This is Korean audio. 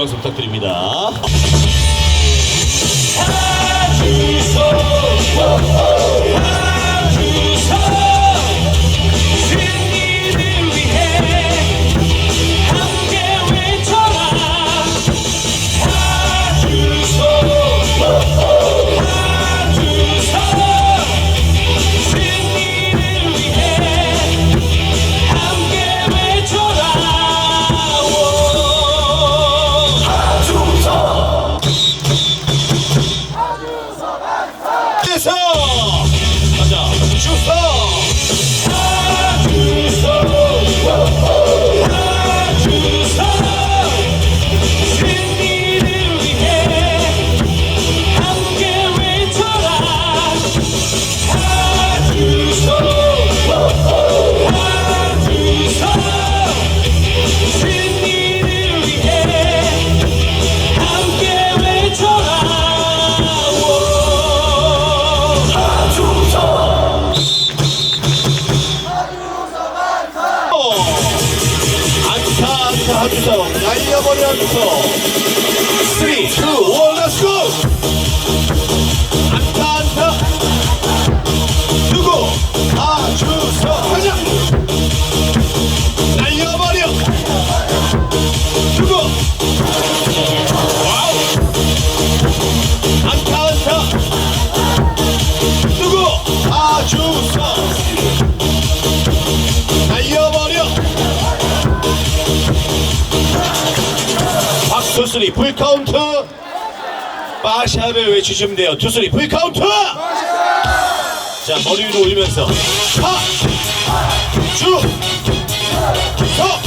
연습 부탁드립니다. 하주서 날려버려 하주서 3, 2, 1, let's go 투수리 풀카운트. 빠샤를 외치시면 돼요. 투수리 풀카운트. 자 머리 위로 올리면서 서